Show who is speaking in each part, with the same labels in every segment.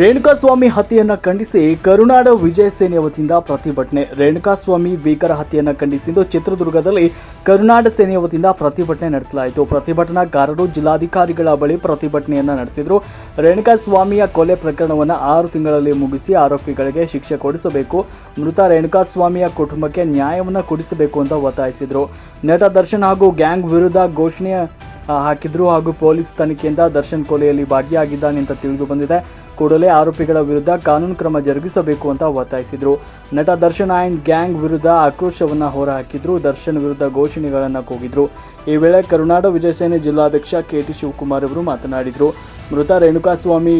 Speaker 1: ರೇಣುಕಾಸ್ವಾಮಿ ಹತ್ಯೆಯನ್ನು ಖಂಡಿಸಿ ಕರುನಾಡ ವಿಜಯ ಸೇನೆ ವತಿಯಿಂದ ಪ್ರತಿಭಟನೆ. ರೇಣುಕಾಸ್ವಾಮಿ ಭೀಕರ ಹತ್ಯೆಯನ್ನು ಖಂಡಿಸಿದ್ದು ಚಿತ್ರದುರ್ಗದಲ್ಲಿ ಕರುನಾಡ ಸೇನೆಯ ವತಿಯಿಂದ ಪ್ರತಿಭಟನೆ ನಡೆಸಲಾಯಿತು. ಪ್ರತಿಭಟನಾಕಾರರು ಜಿಲ್ಲಾಧಿಕಾರಿಗಳ ಬಳಿ ಪ್ರತಿಭಟನೆಯನ್ನು ನಡೆಸಿದ್ರು. ರೇಣುಕಾಸ್ವಾಮಿಯ ಕೊಲೆ ಪ್ರಕರಣವನ್ನು ಆರು ತಿಂಗಳಲ್ಲಿ ಮುಗಿಸಿ ಆರೋಪಿಗಳಿಗೆ ಶಿಕ್ಷೆ ಕೊಡಿಸಬೇಕು. ಮೃತ ರೇಣುಕಾಸ್ವಾಮಿಯ ಕುಟುಂಬಕ್ಕೆ ನ್ಯಾಯವನ್ನು ಕೊಡಿಸಬೇಕು ಅಂತ ಒತ್ತಾಯಿಸಿದರು. ನಟ ದರ್ಶನ್ ಹಾಗೂ ಗ್ಯಾಂಗ್ ವಿರುದ್ಧ ಘೋಷಣೆ ಹಾಕಿದ್ರು ಹಾಗೂ ಪೊಲೀಸ್ ತನಿಖೆಯಿಂದ ದರ್ಶನ್ ಕೊಲೆಯಲ್ಲಿ ಭಾಗಿಯಾಗಿದ್ದಾನೆ ಅಂತ ತಿಳಿದು ಬಂದಿದೆ. ಕೂಡಲೇ ಆರೋಪಿಗಳ ವಿರುದ್ಧ ಕಾನೂನು ಕ್ರಮ ಜರುಗಿಸಬೇಕು ಅಂತ ಒತ್ತಾಯಿಸಿದ್ರು. ನಟ ದರ್ಶನ್ ಆ್ಯಂಡ್ ಗ್ಯಾಂಗ್ ವಿರುದ್ಧ ಆಕ್ರೋಶವನ್ನ ಹೊರಹಾಕಿದ್ರು, ದರ್ಶನ್ ವಿರುದ್ಧ ಘೋಷಣೆಗಳನ್ನು ಕೂಗಿದ್ರು. ಈ ವೇಳೆ ಕರುನಾಡ ವಿಜಯಸೇನೆ ಜಿಲ್ಲಾಧ್ಯಕ್ಷ ಕೆ ಟಿ ಶಿವಕುಮಾರ್ ಅವರು ಮಾತನಾಡಿದರು. ಮೃತ ರೇಣುಕಾಸ್ವಾಮಿ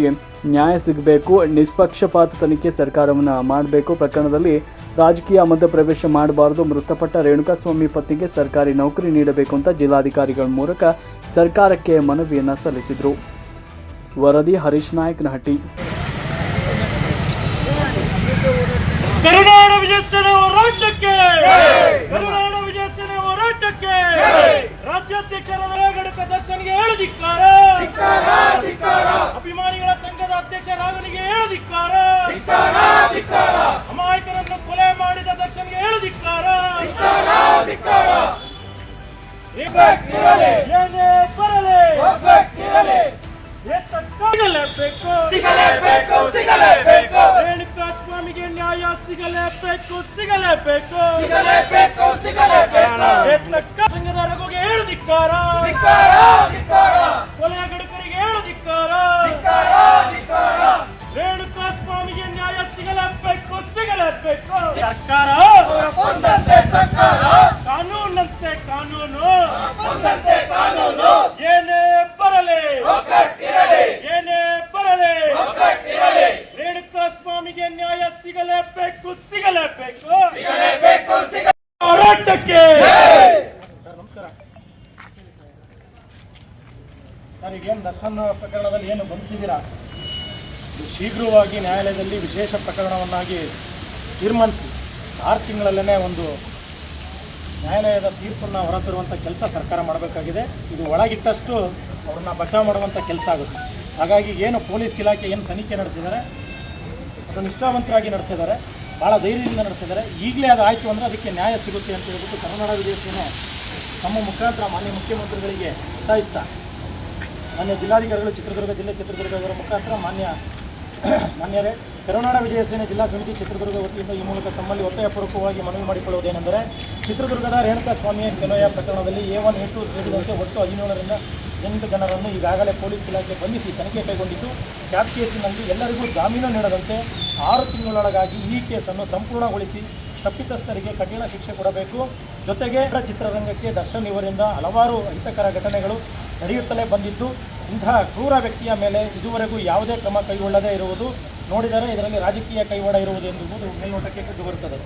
Speaker 1: ನ್ಯಾಯ ಸಿಗಬೇಕು, ನಿಷ್ಪಕ್ಷಪಾತ ತನಿಖೆ ಸರ್ಕಾರವನ್ನು ಮಾಡಬೇಕು. ಪ್ರಕರಣದಲ್ಲಿ ರಾಜಕೀಯ ಮಧ್ಯಪ್ರವೇಶ ಮಾಡಬಾರದು, ಮೃತಪಟ್ಟ ರೇಣುಕಾಸ್ವಾಮಿ ಪತ್ನಿಗೆ ಸರ್ಕಾರಿ ನೌಕರಿ ನೀಡಬೇಕು ಅಂತ ಜಿಲ್ಲಾಧಿಕಾರಿಗಳ ಮೂಲಕ ಸರ್ಕಾರಕ್ಕೆ ಮನವಿಯನ್ನು ಸಲ್ಲಿಸಿದರು. ವರದಿ ಹರೀಶ್ ನಾಯಕ್ ನಹಟಿ
Speaker 2: ಸಿಗಲೇಬೇಕು.
Speaker 3: ಸಿಗಲೇಬೇಕು ಸಿಗಲೇಬೇಕು.
Speaker 2: ರೇಣುಕಾ ಸ್ವಾಮಿಗೆ ನ್ಯಾಯ ಸಿಗಲೇಬೇಕು ಸಿಗಲೇಬೇಕು.
Speaker 3: ಸಿಗಲೇಬೇಕು ಸಿಗಲೇಬೇಕು.
Speaker 2: ಏತಕ್ಕ ಸಂಘದ ರಘುಗೆ ಹೇಳುದಿಕ್ಕಾರ
Speaker 3: ಧಿಕ್ಕಾರ. ಧಿಕ್ಕಾರ
Speaker 2: ಕೊಲೆಯ ಗಡುಕರಿಗೆ ಹೇಳುದಿಕ್ಕಾರ
Speaker 3: ಧಿಕ್ಕಾರ. ಧಿಕ್ಕಾರ
Speaker 2: ರೇಣುಕಾ ಸ್ವಾಮಿಗೆ ನ್ಯಾಯ ಸಿಗಲೇಬೇಕು ಸಿಗಲೇಬೇಕು. ಸರ್ಕಾರ
Speaker 3: ಕೊಂದಂತೆ ಸರ್ಕಾರ
Speaker 2: ಕಾನೂನಂತೆ ಕಾನೂನು
Speaker 3: ಕೊಂದಂತೆ ಕಾನೂನು
Speaker 2: ಏನೇ ಬರಲಿ
Speaker 3: ಒಗ್ಗಟ್ಟಿರಲಿ
Speaker 2: ಏನೇ ಬರಲಿ
Speaker 3: ಒಗ್ಗಟ್ಟಿರಲಿ
Speaker 2: ರೇಣುಕಾ ಸ್ವಾಮಿಗೆ ನ್ಯಾಯ ಸಿಗಲೇಬೇಕು ಸಿಗಲೇಬೇಕು
Speaker 3: ಸಿಗಲೇಬೇಕು ಸಿಗ
Speaker 2: ಹೋರಾಟಕ್ಕೆ ನಮಸ್ಕಾರ ಸರ್ ದರ್ಶನ್ ಪ್ರಕರಣದಲ್ಲಿ ಏನು ಬಂಧಿಸಿದ್ದೀರಾ ಶೀಘ್ರವಾಗಿ ನ್ಯಾಯಾಲಯದಲ್ಲಿ ವಿಶೇಷ ಪ್ರಕರಣವನ್ನಾಗಿ ತೀರ್ಮಾನಿಸಿ. ಆರು ತಿಂಗಳಲ್ಲೇ ಒಂದು ನ್ಯಾಯಾಲಯದ ತೀರ್ಪನ್ನು ಹೊರತರುವಂಥ ಕೆಲಸ ಸರ್ಕಾರ ಮಾಡಬೇಕಾಗಿದೆ. ಇದು ಒಳಗಿಟ್ಟಷ್ಟು ಅವ್ರನ್ನ ಬಚಾವ್ ಮಾಡುವಂಥ ಕೆಲಸ ಆಗುತ್ತೆ. ಹಾಗಾಗಿ ಏನು ಪೊಲೀಸ್ ಇಲಾಖೆ ಏನು ತನಿಖೆ ನಡೆಸಿದ್ದಾರೆ? ಅದು ನಿಷ್ಠಾವಂತರಾಗಿ ನಡೆಸಿದ್ದಾರೆ. ಭಾಳ ಧೈರ್ಯದಿಂದ ನಡೆಸಿದ್ದಾರೆ. ಈಗಲೇ ಅದು ಆಯಿತು ಅಂದರೆ ಅದಕ್ಕೆ ನ್ಯಾಯ ಸಿಗುತ್ತೆ ಅಂತ ಹೇಳ್ಬಿಟ್ಟು ಕನ್ನಡ ಸೇನೆ ತಮ್ಮ ಮುಖಾಂತರ ಮಾನ್ಯ ಮುಖ್ಯಮಂತ್ರಿಗಳಿಗೆ ಒತ್ತಾಯಿಸ್ತಾ ಮಾನ್ಯ ಜಿಲ್ಲಾಧಿಕಾರಿಗಳು ಚಿತ್ರದುರ್ಗ, ಜಿಲ್ಲೆ ಚಿತ್ರದುರ್ಗ ಅವರ ಮುಖಾಂತರ ಮಾನ್ಯ, ಮಾನ್ಯರೇ ಕರುನಾಡ ವಿಜಯ ಸೇನೆ ಜಿಲ್ಲಾ ಸಮಿತಿ ಚಿತ್ರದುರ್ಗ ವತಿಯಿಂದ ಈ ಮೂಲಕ ತಮ್ಮಲ್ಲಿ ಒತ್ತಾಯಪೂರ್ವಕವಾಗಿ ಮನವಿ ಮಾಡಿಕೊಳ್ಳುವುದೇನೆಂದರೆ, ಚಿತ್ರದುರ್ಗದ ರೇಣುಕಾ ಸ್ವಾಮಿಯ ಕೆಲಯ ಪ್ರಕರಣದಲ್ಲಿ ಎ ಒನ್, ಎ ಟು ಸೇರಿದಂತೆ ಒಟ್ಟು ಹದಿನೇಳರಿಂದ ಎಂಟು ಜನರನ್ನು ಈಗಾಗಲೇ ಪೊಲೀಸ್ ಇಲಾಖೆ ಬಂಧಿಸಿ ತನಿಖೆ ಕೈಗೊಂಡಿದ್ದು, ಕ್ಯಾಬ್ ಕೇಸಿನಲ್ಲಿ ಎಲ್ಲರಿಗೂ ಜಾಮೀನು ನೀಡದಂತೆ ಆರು ತಿಂಗಳೊಳಗಾಗಿ ಈ ಕೇಸನ್ನು ಸಂಪೂರ್ಣಗೊಳಿಸಿ ತಪ್ಪಿತಸ್ಥರಿಗೆ ಕಠಿಣ ಶಿಕ್ಷೆ ಕೊಡಬೇಕು. ಜೊತೆಗೆ ಚಿತ್ರರಂಗಕ್ಕೆ ದರ್ಶನ್ ಇವರಿಂದ ಹಲವಾರು ಅಹಿತಕರ ಘಟನೆಗಳು ನಡೆಯುತ್ತಲೇ ಬಂದಿದ್ದು, ಇಂತಹ ಕ್ರೂರ ವ್ಯಕ್ತಿಯ ಮೇಲೆ ಇದುವರೆಗೂ ಯಾವುದೇ ಕ್ರಮ ಕೈಗೊಳ್ಳದೇ ಇರುವುದು ನೋಡಿದರೆ ಇದರಲ್ಲಿ ರಾಜಕೀಯ ಕೈವಾಡ ಇರುವುದು ಎಂಬುದು ಮೇಲ್ನೋಟಕ್ಕೆ ಕಂಡುಬರುತ್ತದೆ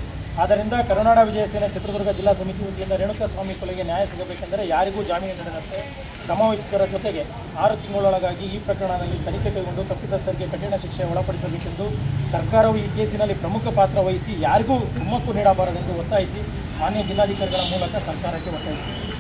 Speaker 2: ಆದ್ದರಿಂದ ಕರುನಾಡ ವಿಜಯ ಚಿತ್ರದುರ್ಗ ಜಿಲ್ಲಾ ಸಮಿತಿ ವತಿಯಿಂದ ರೇಣುಕಾ ಸ್ವಾಮಿ ಕೊಲೆಗೆ ನ್ಯಾಯ ಸಿಗಬೇಕೆಂದರೆ ಯಾರಿಗೂ ಜಾಮೀನು ನೀಡದಂತೆ ಕ್ರಮವಹಿಸುವುದರ ಜೊತೆಗೆ ಆರು ತಿಂಗಳೊಳಗಾಗಿ ಈ ಪ್ರಕರಣದಲ್ಲಿ ತನಿಖೆ ಕೈಗೊಂಡು ತಪ್ಪಿತಸ್ಥರಿಗೆ ಕಠಿಣ ಶಿಕ್ಷೆ ಒಳಪಡಿಸಬೇಕೆಂದು ಸರ್ಕಾರವು ಈ ಕೇಸಿನಲ್ಲಿ ಪ್ರಮುಖ ಪಾತ್ರ ವಹಿಸಿ ಯಾರಿಗೂ ಕುಮ್ಮಕ್ಕು ನೀಡಬಾರದೆಂದು ಒತ್ತಾಯಿಸಿ ಮಾನ್ಯ ಜಿಲ್ಲಾಧಿಕಾರಿಗಳ ಮೂಲಕ ಸರ್ಕಾರಕ್ಕೆ ಒತ್ತಾಯಿಸಿದೆ.